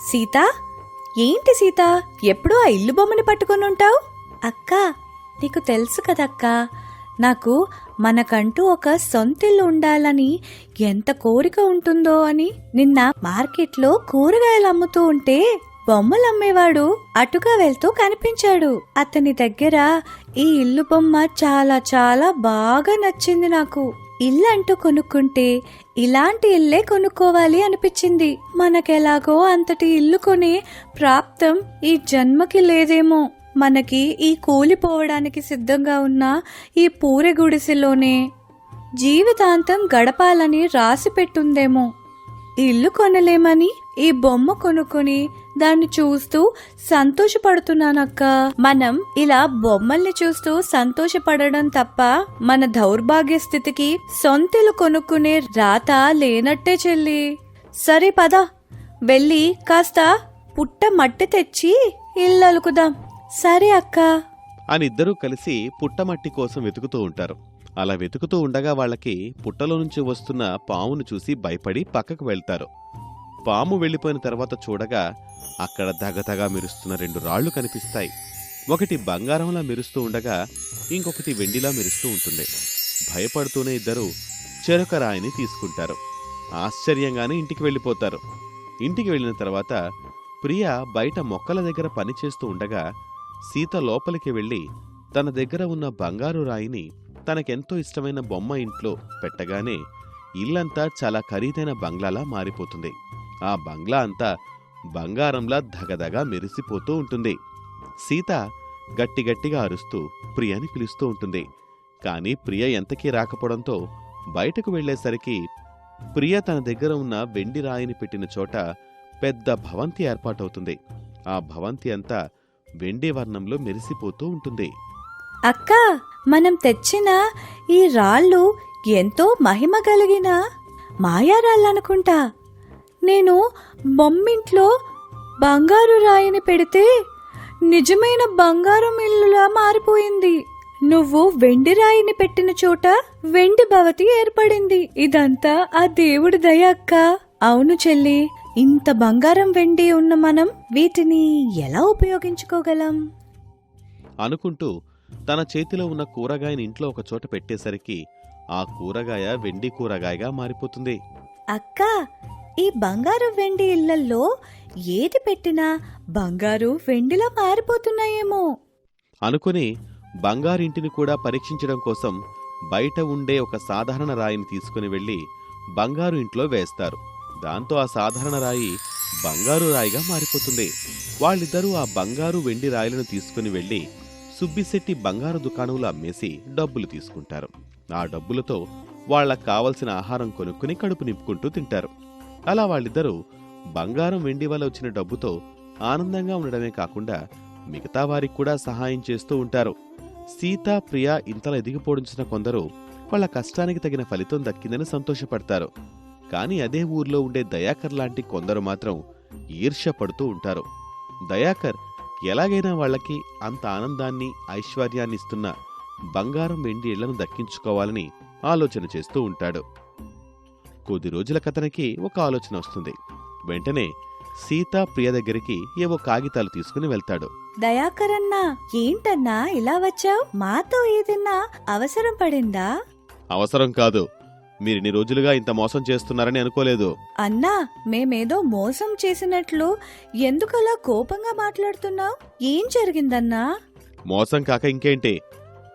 సీత? ఏంటి సీత? ఎప్పుడూ ఆ ఇల్లు బొమ్మని పట్టుకొని ఉంటావు? అక్క నీకు తెలుసు కదక్కా. నాకు మనకంటూ ఒక సొంతిల్లు ఉండాలని ఎంత కోరిక ఉంటుందో అని నిన్న మార్కెట్లో కూరగాయలు అమ్ముతూ ఉంటే బొమ్మలు అమ్మేవాడు అటుగా వెళ్తూ కనిపించాడు. అతని దగ్గర ఈ ఇల్లు బొమ్మ చాలా చాలా బాగా నచ్చింది నాకు. ఇల్లు అంటూ కొనుక్కుంటే ఇలాంటి ఇల్లే కొనుక్కోవాలి అనిపించింది. మనకెలాగో అంతటి ఇల్లు కొనే ప్రాప్తం ఈ జన్మకి లేదేమో. మనకి ఈ కూలిపోవడానికి సిద్ధంగా ఉన్న ఈ పూరె గుడిసెలోనే జీవితాంతం గడపాలని రాసి పెట్టుందేమో. ఇల్లు కొనలేమని ఈ బొమ్మ కొనుక్కొని దాన్ని చూస్తూ సంతోషపడుతున్నానక్క. మనం ఇలా బొమ్మల్ని చూస్తూ సంతోషపడడం తప్ప మన దౌర్భాగ్య స్థితికి సొంతిల్లు కొనుక్కునే రాత లేనట్టే చెల్లి. సరే పద వెళ్ళి కాస్త పుట్ట మట్టి తెచ్చి ఇల్లు అలుకుదాం. సరే అక్క. అని ఇద్దరూ కలిసి పుట్టమట్టి కోసం వెతుకుతూ ఉంటారు. అలా వెతుకుతూ ఉండగా వాళ్ళకి పుట్టలో నుంచి వస్తున్న పామును చూసి భయపడి పక్కకు వెళ్తారు. పాము వెళ్ళిపోయిన తర్వాత చూడగా అక్కడ దగదగా మెరుస్తున్న రెండు రాళ్ళు కనిపిస్తాయి. ఒకటి బంగారంలా మెరుస్తూ ఉండగా ఇంకొకటి వెండిలా మెరుస్తూ ఉంటుంది. భయపడుతూనే ఇద్దరు చెరొక రాయిని తీసుకుంటారు. ఆశ్చర్యంగానే ఇంటికి వెళ్ళిపోతారు. ఇంటికి వెళ్ళిన తర్వాత ప్రియ బయట మొక్కల దగ్గర పనిచేస్తూ ఉండగా సీత లోపలికి వెళ్ళి తన దగ్గర ఉన్న బంగారు రాయిని తనకెంతో ఇష్టమైన బొమ్మ ఇంట్లో పెట్టగానే ఇల్లంతా చాలా ఖరీదైన బంగ్లాలా మారిపోతుంది. ఆ బంగ్లా అంతా బంగారంలా ధగధగా మెరిసిపోతూ ఉంటుంది. సీత గట్టి గట్టిగా అరుస్తూ ప్రియని పిలుస్తూ ఉంటుంది. కానీ ప్రియ ఎంతకీ రాకపోవడంతో బయటకు వెళ్ళేసరికి ప్రియ తన దగ్గర ఉన్న వెండి రాయిని పెట్టిన చోట పెద్ద భవంతి ఏర్పాటవుతుంది. ఆ భవంతి అంతా వెండి వర్ణంలో మెరిసిపోతూ ఉంటుంది. అక్క మనం తెచ్చిన ఈ రాళ్ళు ఎంతో మహిమ కలిగిన మాయారాళ్ళనుకుంటా. నేను బొమ్మింట్లో బంగారు రాయిని పెడితే నిజమైన బంగారం ఇల్లులా మారిపోయింది. నువ్వు వెండి రాయిని పెట్టిన చోట వెండి భవతి ఏర్పడింది. ఇదంతా ఆ దేవుడి దయ అక్క. అవును చెల్లి ఇంత బంగారం వెండి ఉన్న మనం వీటిని ఎలా ఉపయోగించుకోగలం? అనుకుంటూ తన చేతిలో ఉన్న కూరగాయని ఇంట్లో ఒక చోట పెట్టేసరికి ఆ కూరగాయ వెండి కూరగాయగా మారిపోతుంది. అక్క ఈ బంగారు వెండి ఇళ్ళల్లో ఏది పెట్టినా బంగారు వెండిలా మారిపోతున్నాయేమో అనుకుని బంగారింటిని కూడా పరీక్షించడం కోసం బయట ఉండే ఒక సాధారణ రాయిని తీసుకుని వెళ్ళి బంగారు ఇంట్లో వేస్తారు. దాంతో ఆ సాధారణ రాయి బంగారు రాయిగా మారిపోతుంది. వాళ్ళిద్దరూ ఆ బంగారు వెండి రాయిలను తీసుకుని వెళ్ళి సుబ్బిశెట్టి బంగారు దుకాణంలో అమ్మేసి డబ్బులు తీసుకుంటారు. ఆ డబ్బులతో వాళ్ళకు కావలసిన ఆహారం కొనుక్కుని కడుపు నింపుకుంటూ తింటారు. అలా వాళ్ళిద్దరూ బంగారం వెండి వల్ల వచ్చిన డబ్బుతో ఆనందంగా ఉండడమే కాకుండా మిగతా వారికి కూడా సహాయం చేస్తూ ఉంటారు. సీత ప్రియ ఇంతలా ఎదిగిపోడించిన కొందరు వాళ్ళ కష్టానికి తగిన ఫలితం దక్కిందని సంతోషపడతారు. కానీ అదే ఊర్లో ఉండే దయాకర్ లాంటి కొందరు మాత్రం ఈర్ష్య పడుతూ ఉంటారు. దయాకర్ ఎలాగైనా వాళ్ళకి అంత ఆనందాన్ని ఐశ్వర్యాన్ని ఇస్తున్న బంగారం వెండి ఇళ్ళను దక్కించుకోవాలని ఆలోచన చేస్తూ ఉంటాడు. కొద్ది రోజుల కథనకి ఒక ఆలోచన వస్తుంది. వెంటనే సీత ప్రియ దగ్గరికి ఏవో కాగితాలు తీసుకుని వెళ్తాడు. దయాకరన్నా ఏంటన్నా ఇలా వచ్చావు? మాతో ఏదన్నా అవసరం పడిందా? అవసరం కాదు. మీరిన్ని రోజులుగా ఇంత మోసం చేస్తున్నారని అనుకోలేదు. అన్నా మేమేదో మోసం చేసినట్లు ఎందుకలా కోపంగా మాట్లాడుతున్నావు? ఏం జరిగిందన్నా? మోసం కాక ఇంకేంటి?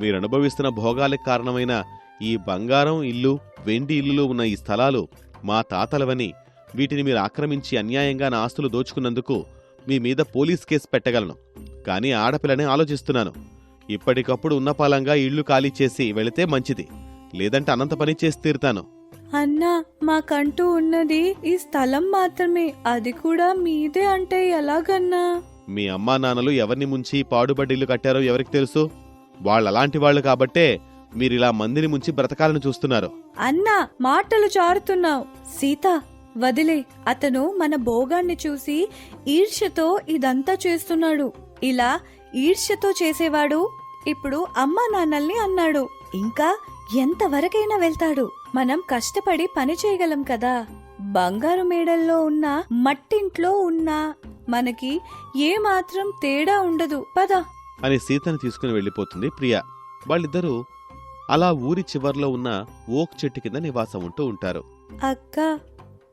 మీరు అనుభవిస్తున్న భోగాలకు కారణమైన ఈ బంగారం ఇల్లు వెండి ఇల్లులు ఉన్న ఈ స్థలాలు మా తాతలవని వీటిని మీరు ఆక్రమించి అన్యాయంగా నా ఆస్తులు దోచుకున్నందుకు మీ మీద పోలీస్ కేసు పెట్టగలను. కానీ ఆడపిల్లని ఆలోచిస్తున్నాను. ఇప్పటికప్పుడు ఉన్నపాలంగా ఇళ్ళు ఖాళీ చేసి వెళితే మంచిది. లేదంటే అనంత పని చేసి తీరుతాను. అన్నా మాకంటూ ఉన్నది ఈ స్థలం మాత్రమే. అది కూడా మీదే అంటే ఎలాగన్నా? మీ అమ్మా నాన్నలు ఎవరిని ముంచి పాడుబడ్డిల్లు కట్టారో ఎవరికి తెలుసు? వాళ్ళలాంటి వాళ్ళు కాబట్టే మీరిలా మందిని ముంచి బ్రతకాలని చూస్తున్నారు. అన్నా మాటలు చారుతున్నావు. సీత వదిలే. అతను మన భోగాన్ని చూసి ఈర్ష్యతో ఇదంతా చేస్తున్నాడు. ఇలా ఈర్ష్యతో చేసేవాడు ఇప్పుడు అమ్మా నాన్నల్ని అన్నాడు. ఇంకా ఎంతవరకైనా వెళ్తాడు. మనం కష్టపడి పని చేయగలం కదా. బంగారు మేడల్లో ఉన్న మట్టింట్లో ఉన్నా మనకి ఏ మాత్రం తేడా ఉండదు. పద. అని సీతను తీసుకుని వెళ్ళిపోతుంది ప్రియ. వాళ్ళిద్దరూ అలా ఊరి చివర్లో ఉన్న ఓక్ చెట్టు కింద నివాసం ఉంటూ ఉంటారు. అక్క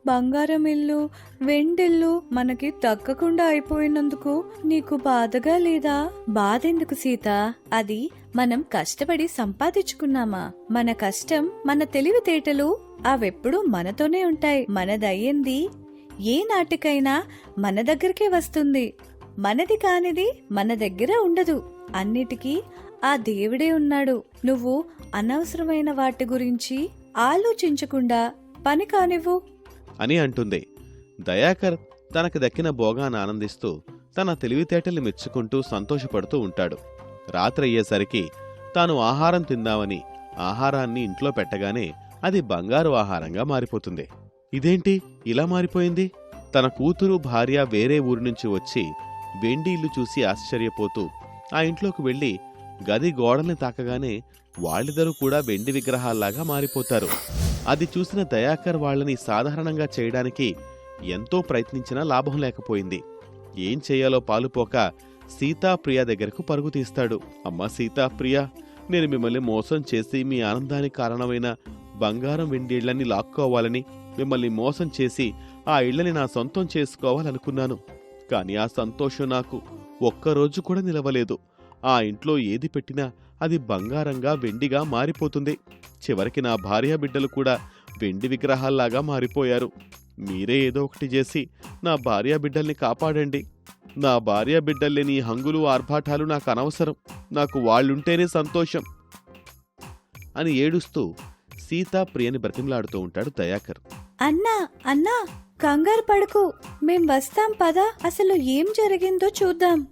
బంగారం ఇల్లు వెండిల్లు మనకి దక్కకుండా అయిపోయినందుకు నీకు బాధగా లేదా? బాధెందుకు సీత? అది మనం కష్టపడి సంపాదించుకున్నామా? మన కష్టం మన తెలివితేటలు అవెప్పుడూ మనతోనే ఉంటాయి. మనదయ్యింది ఏ నాటికైనా మన దగ్గరికే వస్తుంది. మనది కానిది మన దగ్గర ఉండదు. అన్నిటికీ ఆ దేవుడే ఉన్నాడు. నువ్వు అనవసరమైన వాటి గురించి ఆలోచించకుండా పని కానివ్వు. అని అంటుంది. దయాకర్ తనకు దక్కిన భోగాన్ని ఆనందిస్తూ తన తెలివితేటలు మెచ్చుకుంటూ సంతోషపడుతూ ఉంటాడు. రాత్రి అయ్యేసరికి తాను ఆహారం తిందామని ఆహారాన్ని ఇంట్లో పెట్టగానే అది బంగారు ఆహారంగా మారిపోతుంది. ఇదేంటి? ఇలా మారిపోయింది? తన కూతురు భార్య వేరే ఊరి నుంచి వచ్చి వెండి ఇల్లు చూసి ఆశ్చర్యపోతూ ఆ ఇంట్లోకి వెళ్ళి గది గోడల్ని తాకగానే వాళ్ళిద్దరూ కూడా వెండి విగ్రహాల్లాగా మారిపోతారు. అది చూసిన దయాకర్ వాళ్ళని సాధారణంగా చేయడానికి ఎంతో ప్రయత్నించినా లాభం లేకపోయింది. ఏం చేయాలో పాలుపోక సీతాప్రియ దగ్గరకు పరుగు తీస్తాడు. అమ్మా సీతాప్రియ నేను మిమ్మల్ని మోసం చేసి మీ ఆనందానికి కారణమైన బంగారం వెండి ఇళ్ళని లాక్కోవాలని మిమ్మల్ని మోసం చేసి ఆ ఇళ్ళని నా సొంతం చేసుకోవాలనుకున్నాను. కానీ ఆ సంతోషం నాకు ఒక్కరోజు కూడా నిలవలేదు. ఆ ఇంట్లో ఏది పెట్టినా అది బంగారంగా వెండిగా మారిపోతుంది. చివరికి నా భార్య బిడ్డలు కూడా వెండి విగ్రహాల్లాగా మారిపోయారు. మీరే ఏదో ఒకటి చేసి నా భార్య బిడ్డల్ని కాపాడండి. నా భార్య బిడ్డల్లేని హంగులు ఆర్భాటాలు నాకు అనవసరం. నాకు వాళ్ళుంటేనే సంతోషం. అని ఏడుస్తూ సీతా ప్రియని బ్రతిమలాడుతూ ఉంటాడు దయాకర్. అన్నా అన్నా కంగారు పడకు. మేం వస్తాం పదా. అసలు ఏం జరిగిందో చూద్దాం.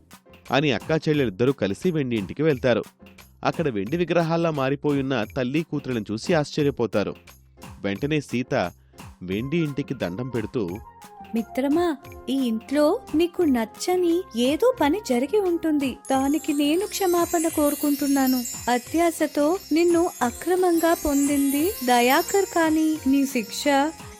అని అక్కా చెల్లెలిద్దరూ కలిసి వెండి ఇంటికి వెళ్తారు. అక్కడ వెండి విగ్రహాల్లా మారిపోయున్న తల్లి కూతురులను చూసి ఆశ్చర్యపోతారు. వెంటనే సీత వెండి ఇంటికి దండం పెడుతూ మిత్రమా ఈ ఇంట్లో నీకు నచ్చని ఏదో పని జరిగి ఉంటుంది. దానికి నేను క్షమాపణ కోరుకుంటున్నాను. అత్యాశతో నిన్ను అక్రమంగా పొందింది దయాకర్ కాని. నీ శిక్ష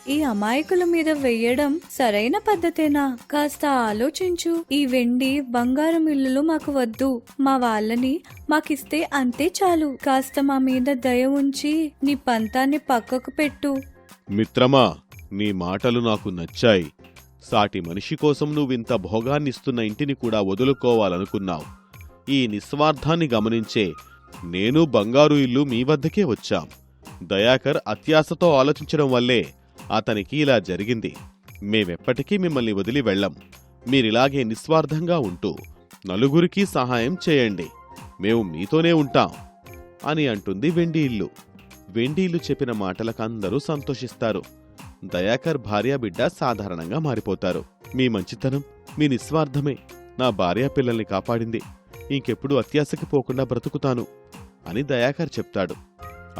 ఈ అమాయకుల మీద వెయ్యడం సరైన పద్ధతేనా? కాస్త ఆలోచించు. ఈ వెండి బంగారం ఇల్లులు మాకు వద్దు. మా వాళ్ళని మాకిస్తే అంతే చాలు. కాస్త మా మీద దయ ఉంచి నీ పంతాన్ని పక్కకు పెట్టు. మిత్రమా నీ మాటలు నాకు నచ్చాయి. సాటి మనిషి కోసం నువ్వింత భోగాన్నిస్తున్న ఇంటిని కూడా వదులుకోవాలనుకున్నావు. ఈ నిస్వార్థాన్ని గమనించే నేను బంగారు ఇల్లు మీ వద్దకే వచ్చాం. దయాకర్ అత్యాశతో ఆలోచించడం వల్లే అతనికి ఇలా జరిగింది. మేమెప్పటికీ మిమ్మల్ని వదిలి వెళ్ళం. మీరిలాగే నిస్వార్థంగా ఉంటూ నలుగురికి సహాయం చేయండి. మేము మీతోనే ఉంటాం అని అంటుంది వెండి ఇల్లు. వెండి ఇల్లు చెప్పిన మాటలకు అందరూ సంతోషిస్తారు. దయాకర్ భార్య బిడ్డ సాధారణంగా మారిపోతారు. మీ మంచితనం మీ నిస్వార్థమే నా భార్య పిల్లల్ని కాపాడింది. ఇంకెప్పుడు అత్యాశకి పోకుండా బ్రతుకుతాను అని దయాకర్ చెప్తాడు.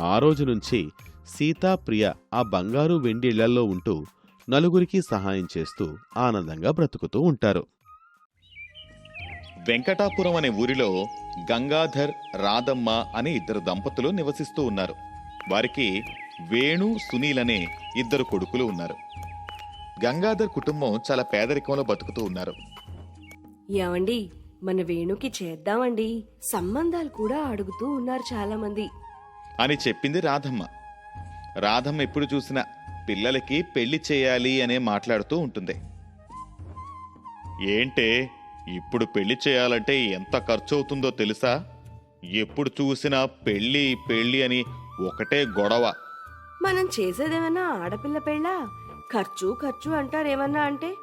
ఆ రోజు నుంచి సీతా ప్రియ ఆ బంగారు వెండి ఇళ్ళలో ఉంటూ నలుగురికి సహాయం చేస్తూ ఆనందంగా బ్రతుకుతూ ఉంటారు. వెంకటాపురం అనే ఊరిలో గంగాధర్ రాధమ్మ అనే ఇద్దరు దంపతులు నివసిస్తూ ఉన్నారు. వారికి వేణు సునీల్ అనే ఇద్దరు కొడుకులు ఉన్నారు. గంగాధర్ కుటుంబం చాలా పేదరికంలో బతుకుతూ ఉన్నారు. ఏమండి మన వేణుకి చేద్దామండి. సంబంధాలు కూడా అడుగుతూ ఉన్నారు చాలా మంది అని చెప్పింది రాధమ్మ. రాధమ్మ ఎప్పుడు చూసినా పిల్లలకి పెళ్ళి చేయాలి అనే మాట్లాడుతూ ఉంటుంది. ఏంటే ఇప్పుడు పెళ్ళి చేయాలంటే ఎంత ఖర్చు అవుతుందో తెలుసా? ఎప్పుడు చూసినా పెళ్ళి పెళ్ళి అని ఒకటే గొడవ. మనం చేసేదేమన్నా ఆడపిల్ల పెళ్ళా? ఖర్చు ఖర్చు అంటారేమన్నా అంటే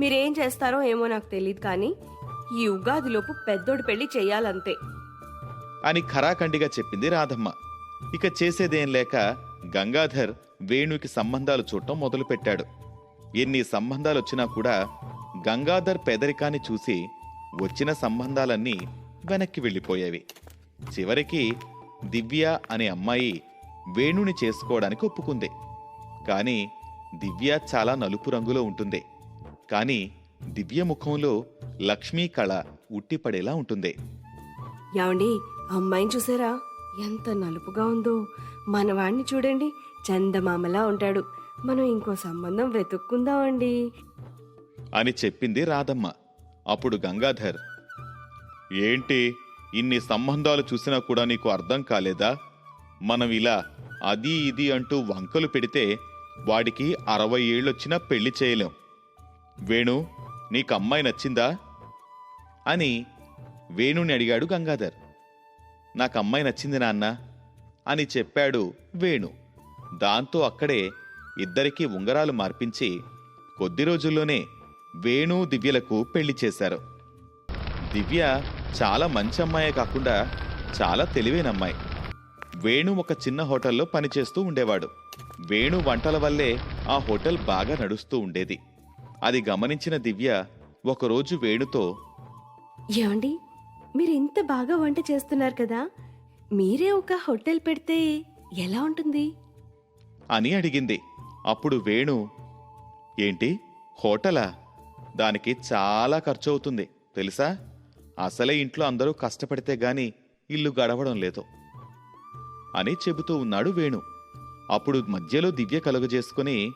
మీరేం చేస్తారో ఏమో నాకు తెలియదు కానీ ఈ ఉగాదిలోపు పెద్దోడి పెళ్ళి చెయ్యాలంతే అని ఖరాఖండిగా చెప్పింది రాధమ్మ. ఇక చేసేదేం లేక గంగాధర్ వేణుకి సంబంధాలు చూడటం మొదలుపెట్టాడు. ఎన్ని సంబంధాలు వచ్చినా కూడా గంగాధర్ పెదరికాన్ని చూసి వచ్చిన సంబంధాలన్నీ వెనక్కి వెళ్ళిపోయేవి. చివరికి దివ్య అనే అమ్మాయి వేణుని చేసుకోవడానికి ఒప్పుకుంది. కానీ దివ్య చాలా నలుపు రంగులో ఉంటుంది. కానీ దివ్య ముఖంలో లక్ష్మీ కళ ఉట్టిపడేలా ఉంటుంది. అమ్మాయిని చూసారా? ఎంత నలుపుగా ఉందో. మనవాణ్ణి చూడండి. చందమామలా ఉంటాడు. మనం ఇంకో సంబంధం వెతుక్కుందామండి. అని చెప్పింది రాధమ్మ. అప్పుడు గంగాధర్ ఏంటి? ఇన్ని సంబంధాలు చూసినా కూడా నీకు అర్థం కాలేదా? మనం ఇలా అది ఇది అంటూ వంకలు పెడితే వాడికి అరవై ఏళ్ళొచ్చినా పెళ్ళి చేయలేం. వేణు నీకు అమ్మాయి నచ్చిందా? అని వేణుని అడిగాడు గంగాధర్. నాకు అమ్మాయి నచ్చింది నాన్న. అని చెప్పాడు వేణు. దాంతో అక్కడే ఇద్దరికీ ఉంగరాలు మార్పించి కొద్ది రోజుల్లోనే వేణు దివ్యలకు పెళ్ళి చేశారు. దివ్య చాలా మంచి అమ్మాయే కాకుండా చాలా తెలివైన అమ్మాయి. వేణు ఒక చిన్న హోటల్లో పనిచేస్తూ ఉండేవాడు. వేణు వంటల వల్లే ఆ హోటల్ బాగా నడుస్తూ ఉండేది. అది గమనించిన దివ్య ఒకరోజు వేణుతో ఏమండి మీరు ఇంత బాగా వంట చేస్తున్నారు కదా? మీరే ఒక హోటల్ పెడితే ఎలా ఉంటుంది? అని అడిగింది. అప్పుడు వేణు ఏంటి? హోటలా? దానికి చాలా ఖర్చు అవుతుంది తెలుసా? అసలే ఇంట్లో అందరూ కష్టపడితే గాని ఇల్లు గడవడం లేదు. అని చెబుతూ ఉన్నాడు వేణు. అప్పుడు మధ్యలో దివ్య కలుగజేసుకుని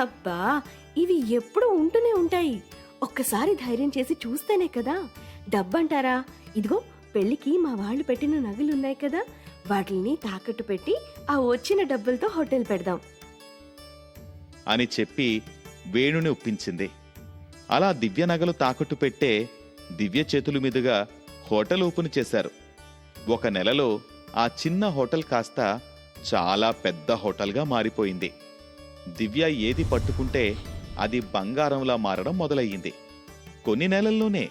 అబ్బా! ఇవి ఎప్పుడు ఉంటూనే ఉంటాయి. ఒక్కసారి ధైర్యం చేసి చూస్తేనే కదా. డబ్బంటారా? ఇదిగో పెళ్ళికి మా వాళ్ళు పెట్టిన నగలున్నాయి కదా వాటిని తాకట్టు పెట్టి ఆ వచ్చిన డబ్బులతో హోటల్ పెడదాం. అని చెప్పి వేణుని ఒప్పించింది. అలా దివ్య నగలు తాకట్టు పెట్టే దివ్య చేతుల మీదుగా హోటల్ ఓపెన్ చేశారు. ఒక నెలలో ఆ చిన్న హోటల్ కాస్త చాలా పెద్ద హోటల్గా మారిపోయింది. దివ్య ఏది పట్టుకుంటే అది బంగారంలా మారడం మొదలయ్యింది. కొన్ని నెలల్లోనే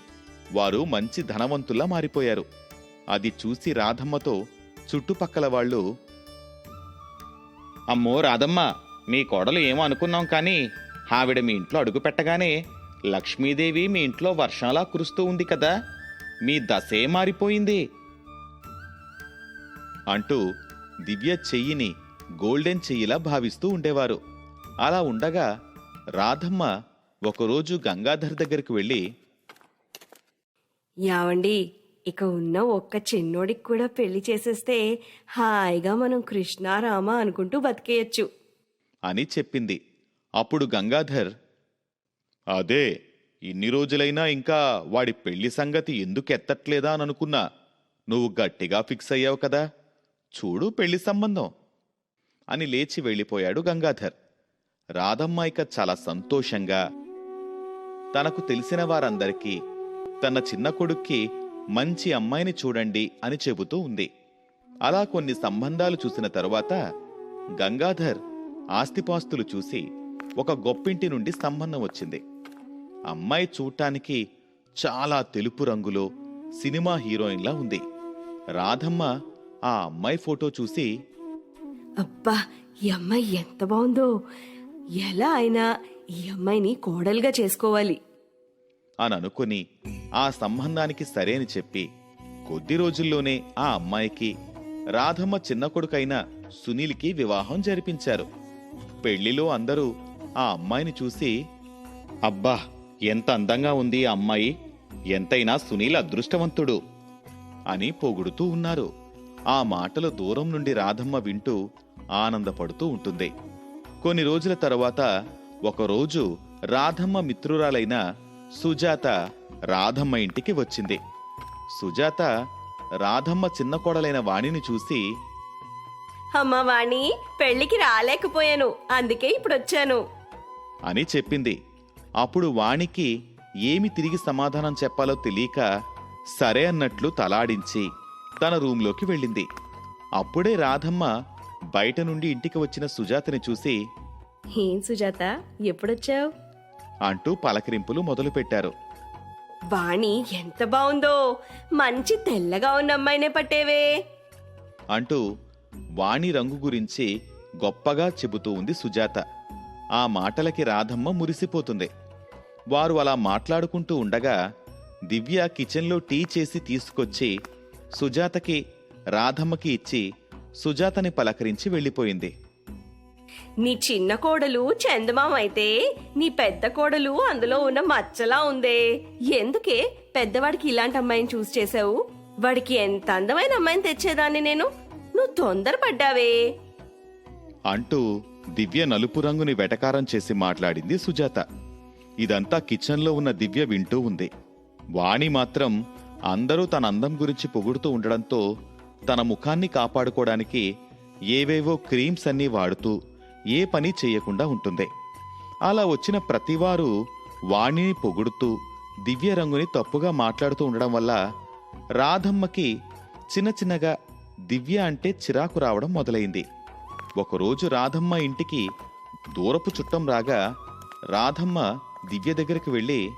వారు మంచి ధనవంతుల్లా మారిపోయారు. అది చూసి రాధమ్మతో చుట్టుపక్కల వాళ్ళు అమ్మో రాధమ్మ మీ కోడలు ఏమో అనుకున్నాం కానీ ఆవిడ మీ ఇంట్లో అడుగు పెట్టగానే లక్ష్మీదేవి మీ ఇంట్లో వర్షంలా కురుస్తూ ఉంది కదా మీ దశే మారిపోయింది. అంటూ దివ్య చెయ్యిని గోల్డెన్ చెయ్యిలా భావిస్తూ ఉండేవారు. అలా ఉండగా రాధమ్మ ఒకరోజు గంగాధర్ దగ్గరికి వెళ్ళి యావండి ఇక ఉన్న ఒక్క చిన్నోడికి కూడా పెళ్ళి చేసేస్తే హాయిగా మనం కృష్ణారామ అనుకుంటూ బతికేయచ్చు. అని చెప్పింది. అప్పుడు గంగాధర్ అదే ఇన్ని రోజులైనా ఇంకా వాడి పెళ్ళి సంగతి ఎందుకు ఎత్తట్లేదా అని అనుకున్నా నువ్వు గట్టిగా ఫిక్స్ అయ్యావు కదా చూడు పెళ్ళి సంబంధం అని లేచి వెళ్ళిపోయాడు గంగాధర్. రాధమ్మ ఇక చాలా సంతోషంగా తనకు తెలిసిన వారందరికీ తన చిన్న కొడుక్కి మంచి అమ్మాయిని చూడండి అని చెబుతూ ఉంది. అలా కొన్ని సంబంధాలు చూసిన తరువాత గంగాధర్ ఆస్తిపాస్తులు చూసి ఒక గొప్పింటి నుండి సంబంధం వచ్చింది. అమ్మాయి చూడటానికి చాలా తెలుపు రంగులో సినిమా హీరోయిన్లా ఉంది. రాధమ్మ ఆ అమ్మాయి ఫోటో చూసి అబ్బా ఈ అమ్మాయి ఎంత బాగుందో! ఎలా అయినా ఈ అమ్మాయిని కోడలుగా చేసుకోవాలి. అని అనుకుని ఆ సంబంధానికి సరే అని చెప్పి కొద్ది రోజుల్లోనే ఆ అమ్మాయికి రాధమ్మ చిన్న కొడుకైన సునీల్కి వివాహం జరిపించారు. పెళ్ళిలో అందరూ ఆ అమ్మాయిని చూసి అబ్బా ఎంత అందంగా ఉంది ఆ అమ్మాయి. ఎంతైనా సునీల్ అదృష్టవంతుడు అని పొగుడుతూ ఉన్నారు. ఆ మాటలు దూరం నుండి రాధమ్మ వింటూ ఆనందపడుతూ ఉంటుంది. కొన్ని రోజుల తర్వాత ఒకరోజు రాధమ్మ మిత్రురాలైన సుజాత రాధమ్మ ఇంటికి వచ్చింది. సుజాత రాధమ్మ చిన్న కోడలైన వాణిని చూసి అమ్మ వాణి పెళ్ళికి రాలేకపోయాను అందుకే ఇప్పుడు వచ్చాను అని చెప్పింది. అప్పుడు వాణికి ఏమి తిరిగి సమాధానం చెప్పాలో తెలియక సరే అన్నట్లు తలాడించి తన రూంలోకి వెళ్ళింది. అప్పుడే రాధమ్మ బయట నుండి ఇంటికి వచ్చిన సుజాతని చూసి ఏం సుజాత ఎప్పుడొచ్చావు? అంటూ పలకరింపులు మొదలుపెట్టారు. వాణి ఎంత బాగుందో మంచి తెల్లగా ఉన్న అమ్మాయినే పట్టేవే! అంటూ వాణి రంగు గురించి గొప్పగా చెబుతూ ఉంది సుజాత. ఆ మాటలకి రాధమ్మ మురిసిపోతుంది. వారు అలా మాట్లాడుకుంటూ ఉండగా దివ్య కిచెన్లో టీ చేసి తీసుకొచ్చి సుజాతకి రాధమ్మకి ఇచ్చి సుజాతని పలకరించి వెళ్ళిపోయింది. నీ చిన్న కోడలు చందమామ అయితే నీ పెద్ద కోడలు అందులో ఉన్న మచ్చలా ఉందే. ఎందుకే పెద్దవాడికి ఇలాంటి అమ్మాయిని చూస్ చేసావు వాడికి ఎంత అందమైన అమ్మాయిని తెచ్చేదాన్ని నేను? నువ్వు తొందరపడ్డావే. అంటూ దివ్య నలుపు రంగుని వెటకారం చేసి మాట్లాడింది సుజాత. ఇదంతా కిచెన్లో ఉన్న దివ్య వింటూ ఉంది. వాణి మాత్రం అందరూ తన అందం గురించి పొగుడుతూ ఉండడంతో తన ముఖాన్ని కాపాడుకోవడానికి ఏవేవో క్రీమ్స్ అన్నీ వాడుతూ ఏ పని చేయకుండా ఉంటుంది. అలా వచ్చిన ప్రతివారు వాణిని పొగుడుతూ దివ్య రంగుని తప్పుగా మాట్లాడుతూ ఉండడం వల్ల రాధమ్మకి చిన్న చిన్నగా దివ్య అంటే చిరాకు రావడం మొదలైంది. ఒకరోజు రాధమ్మ ఇంటికి దూరపు చుట్టం రాగా రాధమ్మ దివ్య దగ్గరికి వెళ్ళి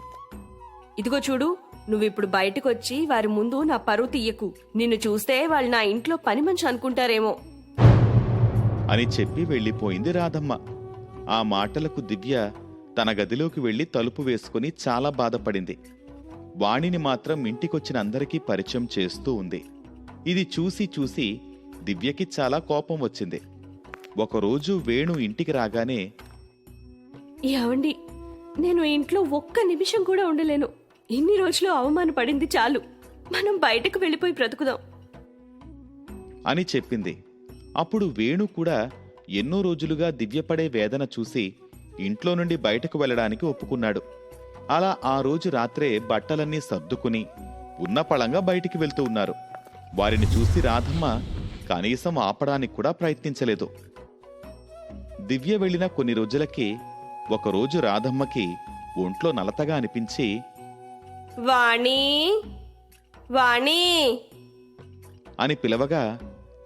ఇదిగో చూడు నువ్విప్పుడు బయటకొచ్చి వారి ముందు నా పరువు తీయకు. నిన్ను చూస్తే వాళ్ళు నా ఇంట్లో పని మనిషి అనుకుంటారేమో. అని చెప్పి వెళ్ళిపోయింది రాధమ్మ. ఆ మాటలకు దివ్య తన గదిలోకి వెళ్ళి తలుపు వేసుకుని చాలా బాధపడింది. వాణిని మాత్రం ఇంటికొచ్చిన అందరికీ పరిచయం చేస్తూ ఉంది. ఇది చూసి చూసి దివ్యకి చాలా కోపం వచ్చింది. ఒకరోజు వేణు ఇంటికి రాగానే ఏమండి నేను ఇంట్లో ఒక్క నిమిషం కూడా ఉండలేను. ఇన్ని రోజులు అవమానపడింది చాలు. మనం బయటకు వెళ్ళిపోయి బ్రతుకుదాం. అని చెప్పింది. అప్పుడు వేణు కూడా ఎన్నో రోజులుగా దివ్యపడే వేదన చూసి ఇంట్లో నుండి బయటకు వెళ్ళడానికి ఒప్పుకున్నాడు. అలా ఆ రోజు రాత్రే బట్టలన్నీ సర్దుకుని ఉన్న పళంగా బయటికి వెళ్తూ ఉన్నారు. వారిని చూసి రాధమ్మ కనీసం ఆపడానికి కూడా ప్రయత్నించలేదు. దివ్య వెళ్ళిన కొన్ని రోజులకి ఒకరోజు రాధమ్మకి ఒంట్లో నలతగా అనిపించి వాణి వాణి! అని పిలవగా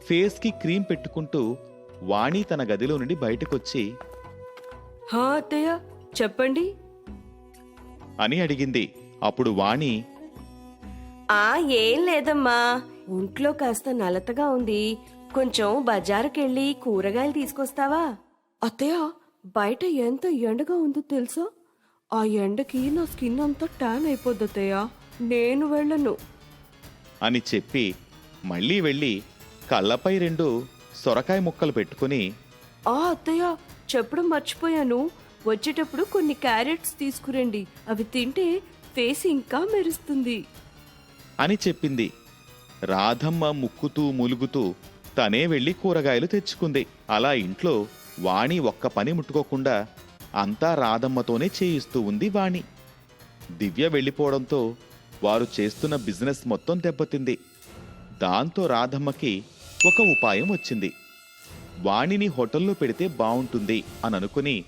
ఫేస్కి క్రీమ్ పెట్టుకుంటూ వాణి తన గదిలో నుండి బయటకొచ్చి హా అత్తయ్య చెప్పండి. అని అడిగింది. అప్పుడు వాణి ఆ ఏం లేదమ్మా. ఒంట్లో కాస్త నలతగా ఉంది. కొంచెం బజారుకెళ్ళి కూరగాయలు తీసుకొస్తావా? అత్తయ్య బయట ఎంత ఎండగా ఉందో తెలుసా? ఆ ఎండకి నా స్కిన్ అంతా ట్యాన్ అయిపోద్ది అత్తయ్య నేను వెళ్ళను. అని చెప్పి మళ్ళీ వెళ్ళి కళ్ళపై రెండు సొరకాయ ముక్కలు పెట్టుకుని ఆ అత్తయ్య చెప్పడం మర్చిపోయాను. వచ్చేటప్పుడు కొన్ని క్యారెట్స్ తీసుకురండి. అవి తింటే ఫేస్ ఇంకా మెరుస్తుంది. అని చెప్పింది. రాధమ్మ ముక్కుతూ ములుగుతూ తనే వెళ్ళి కూరగాయలు తెచ్చుకుంది. అలా ఇంట్లో వాణి ఒక్క పని ముట్టుకోకుండా అంతా రాధమ్మతోనే చేయిస్తూ ఉంది వాణి. దివ్య వెళ్ళిపోవడంతో వారు చేస్తున్న బిజినెస్ మొత్తం దెబ్బతింది. దాంతో రాధమ్మకి ఒక ఉపాయం వచ్చింది. వాణిని హోటల్లో పెడితే బావుంటుంది అని అనుకుని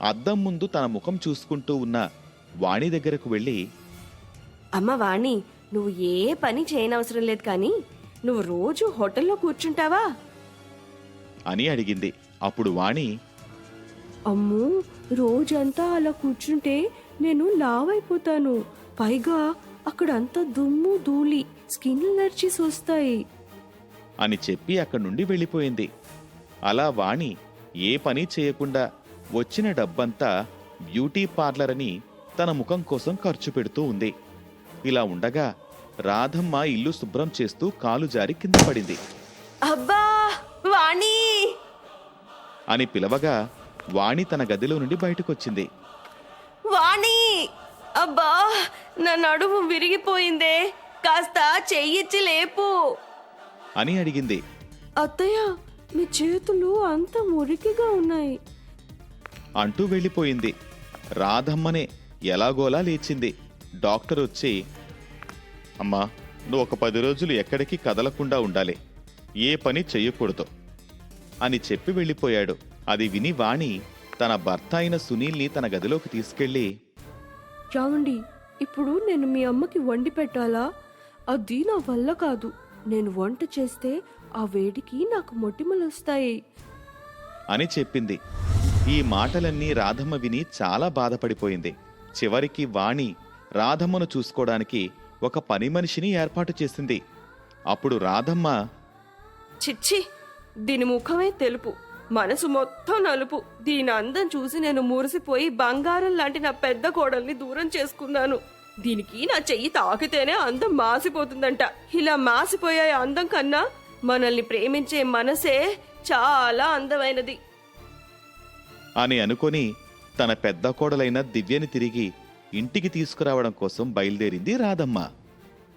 అద్దం ముందు తన ముఖం చూసుకుంటూ ఉన్న వాణి దగ్గరకు వెళ్ళి అమ్మ వాణి నువ్వు ఏ పని చేయనవసరం లేదు కానీ నువ్వు రోజు హోటల్లో కూర్చుంటావా? అని అడిగింది. అప్పుడు వాణి అమ్మో రోజంతా అలా కూర్చుంటే నేను లావైపోతాను. పైగా అక్కడ అంతా దుమ్ము ధూళి స్కిన్ అలర్జీస్ వస్తాయి అని చెప్పి అక్కడి నుండి వెళ్ళిపోయింది. అలా వాణి ఏ పని చేయకుండా వచ్చిన డబ్బంతా బ్యూటీ పార్లర్ అని తన ముఖం కోసం ఖర్చు పెడుతూ ఉంది. ఇలా ఉండగా రాధమ్మ ఇల్లు శుభ్రం చేస్తూ కాలు జారి కింద పడింది. అబ్బా! వాణి! అని పిలవగా వాణి తన గదిలో నుండి బయటకొచ్చింది. వాణి! అబ్బా! నా నడుము విరిగిపోయిందే. కాస్త చెయ్యిచ్చి లేపు. అని అడిగింది. అత్తయ్య మీ చేతులు అంత మురికిగా ఉన్నాయి. అంటూ వెళ్ళిపోయింది. రాధమ్మనే ఎలాగోలా లేచింది. డాక్టర్ వచ్చి అమ్మా నువ్వు ఒక పది రోజులు ఎక్కడికి కదలకుండా ఉండాలి. ఏ పని చెయ్యకూడదు అని చెప్పి వెళ్ళిపోయాడు. అది విని వాణి తన భర్త అయిన సునీల్ని తన గదిలోకి తీసుకెళ్ళి చావండి ఇప్పుడు నేను మీ అమ్మకి వండి పెట్టాలా? అది నా వల్ల కాదు. నేను వంట చేస్తే ఆ వేడికి నాకు మొటిమలు వస్తాయి అని చెప్పింది. ఈ మాటలన్నీ రాధమ్మ విని చాలా బాధపడిపోయింది. చివరికి వాణి రాధమ్మను చూసుకోవడానికి ఒక పని మనిషిని ఏర్పాటు చేసింది. అప్పుడు రాధమ్మ చిచ్చి దీని ముఖమే తెలుపు. మనసు మొత్తం నలుపు. దీని అందం చూసి నేను మురిసిపోయి బంగారం లాంటి నా పెద్ద కోడల్ని దూరం చేసుకున్నాను. దీనికి నా చెయ్యి తాకితేనే అందం మాసిపోతుందంట. ఇలా మాసిపోయే అందం కన్నా మనల్ని ప్రేమించే మనసే చాలా అందమైనది. అని అనుకొని తన పెద్ద కోడలైన దివ్యని తిరిగి ఇంటికి తీసుకురావడం కోసం బయలుదేరింది రాధమ్మ.